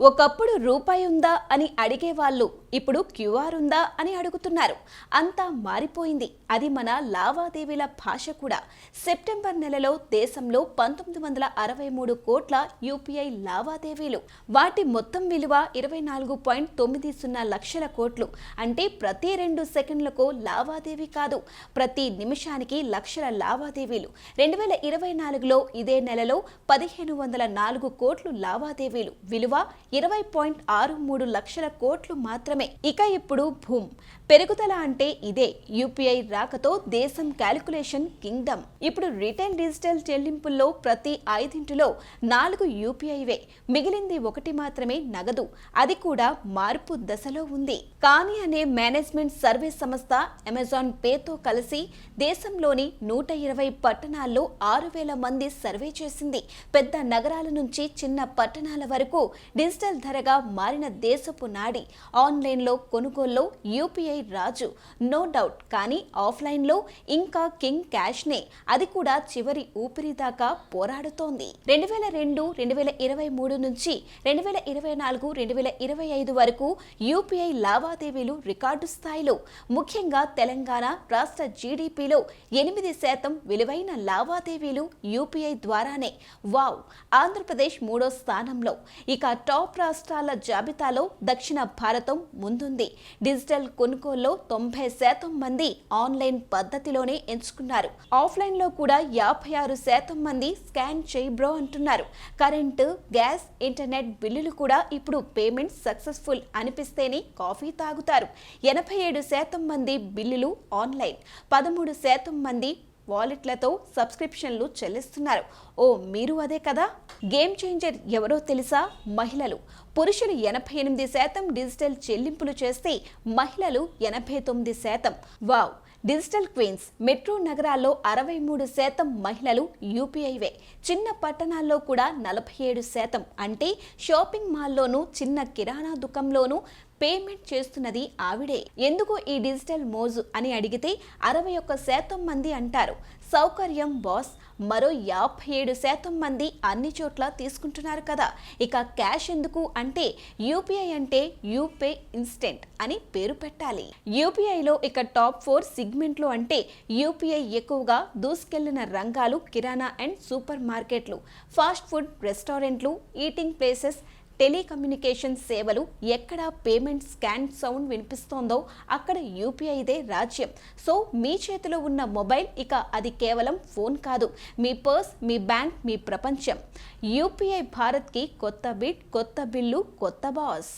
ఒకప్పుడు రూపాయి ఉందా అని అడిగేవాళ్ళు ఇప్పుడు క్యూఆర్ ఉందా అని అడుగుతున్నారు. అంతా మారిపోయింది. అది మన లావాదేవీల భాష కూడా. సెప్టెంబర్ నెలలో దేశంలో పంతొమ్మిది వందల అరవై మూడు కోట్ల యూపీఐ లావాదేవీలు. వాటి మొత్తం విలువ ఇరవై నాలుగు పాయింట్ తొమ్మిది సున్నా లక్షల కోట్లు. అంటే ప్రతి రెండు సెకండ్లకు లావాదేవీ కాదు. ప్రతి నిమిషానికి లక్షల లావాదేవీలు. రెండు వేల ఇరవై నాలుగులో ఇదే నెలలో పదిహేను వందల నాలుగు కోట్లు లావాదేవీలు. విలువ ఇరవై పాయింట్ ఆరు మూడు లక్షల కోట్లు మాత్రమే. ఇక ఇప్పుడు భూమ్. పెరుగుదల అంటే ఇదే. యూపీఐ రాకతో దేశం క్యాలిక్యులేషన్ కింగ్డమ్. ఇప్పుడు రిటైల్ డిజిటల్ చెల్లింపుల్లో ప్రతి ఐదింటిలో నాలుగు యూపీఐవే. మిగిలింది ఒకటి మాత్రమే నగదు. అది కూడా మార్పు దశలో ఉంది. కానీ అనే మేనేజ్మెంట్ సర్వే సంస్థ అమెజాన్ పేతో కలిసి దేశంలోని నూట ఇరవై పట్టణాల్లో ఆరు వేల మంది సర్వే చేసింది. పెద్ద నగరాల నుంచి చిన్న పట్టణాల వరకు డిజిటల్ ధరగా మారిన దేశపు నాడి ఆన్లైన్లో కొనుగోల్లో యూపీఐ రాజు. నో డౌట్ కానీ ఆఫ్లైన్లో ఇంకా కింగ్ క్యాష్నే. అది కూడా చివరి ఊపిరి దాకా పోరాడుతోంది. రెండు వేల రెండు రెండు వేల ఇరవై మూడు నుంచి రెండు వేల ఇరవై నాలుగు రెండు వేల ఇరవై ఐదు వరకు యూపీఐ లావాదేవీలు రికార్డు స్థాయిలో. ముఖ్యంగా తెలంగాణ రాష్ట్ర జీడిపిలో ఎనిమిది శాతం విలువైన లావాదేవీలు యూపీఐ ద్వారానే. వావ్! ఆంధ్రప్రదేశ్ మూడో స్థానంలో. ఇక టాప్ టాప్ రాష్ట్రాల జాబితాలో దక్షిణ భారతం ముందుంది. డిజిటల్ కొనుగోల్లో తొంభై శాతం మంది ఆన్లైన్ పద్ధతిలోనే ఎంచుకున్నారు. ఆఫ్లైన్లో కూడా యాభై ఆరు శాతం మంది స్కాన్ చేయి బ్రో అంటున్నారు. కరెంటు గ్యాస్ ఇంటర్నెట్ బిల్లులు కూడా ఇప్పుడు పేమెంట్ సక్సెస్ఫుల్ అనిపిస్తేనే కాఫీ తాగుతారు. ఎనభై ఏడు శాతం మంది బిల్లులు ఆన్లైన్ పదమూడు శాతం మంది వాలెట్లతో సబ్స్క్రిప్షన్లు చెల్లిస్తున్నారు. ఓ మీరు అదే కదా? గేమ్ చేంజర్ ఎవరో తెలుసా? మహిళలు. పురుషులు ఎనభై ఎనిమిది శాతం డిజిటల్ చెల్లింపులు చేస్తే మహిళలు ఎనభై తొమ్మిది శాతం. వావ్! డిజిటల్ క్వీన్స్ మెట్రో నగరాల్లో అరవై మూడు శాతం మహిళలు యూపీఐవే. చిన్న పట్టణాల్లో కూడా నలభై ఏడు శాతం. అంటే షాపింగ్ మాల్లోనూ చిన్న కిరాణా దుకంలోనూ పేమెంట్ చేస్తున్నది ఆవిడే. ఎందుకు ఈ డిజిటల్ మోజు అని అడిగితే అరవై ఒక్క శాతం మంది అంటారు. సౌకర్యం బాస్. మరో యాభై ఏడు శాతం మంది అన్ని చోట్ల తీసుకుంటున్నారు కదా. ఇక క్యాష్ ఎందుకు అంటే యూపీఐ అంటే యూపే ఇన్స్టెంట్ అని పేరు పెట్టాలి. యూపీఐలో ఇక టాప్ ఫోర్ సిగ్మెంట్లు అంటే యూపీఐ ఎక్కువగా దూసుకెళ్ళిన రంగాలు కిరాణా అండ్ సూపర్ మార్కెట్లు ఫాస్ట్ ఫుడ్ రెస్టారెంట్లు ఈటింగ్ ప్లేసెస్ టెలికమ్యూనికేషన్ సేవలు ఎక్కడ పేమెంట్ స్కాన్ సౌండ్ వినిపిస్తోందో అక్కడ యూపీఐదే రాజ్యం. సో మీ చేతిలో ఉన్న మొబైల్ ఇక అది కేవలం ఫోన్ కాదు. మీ పర్స్ మీ బ్యాంక్ మీ ప్రపంచం. యూపీఐ భారత్కి కొత్త బిట్ కొత్త బిల్లు కొత్త బాస్.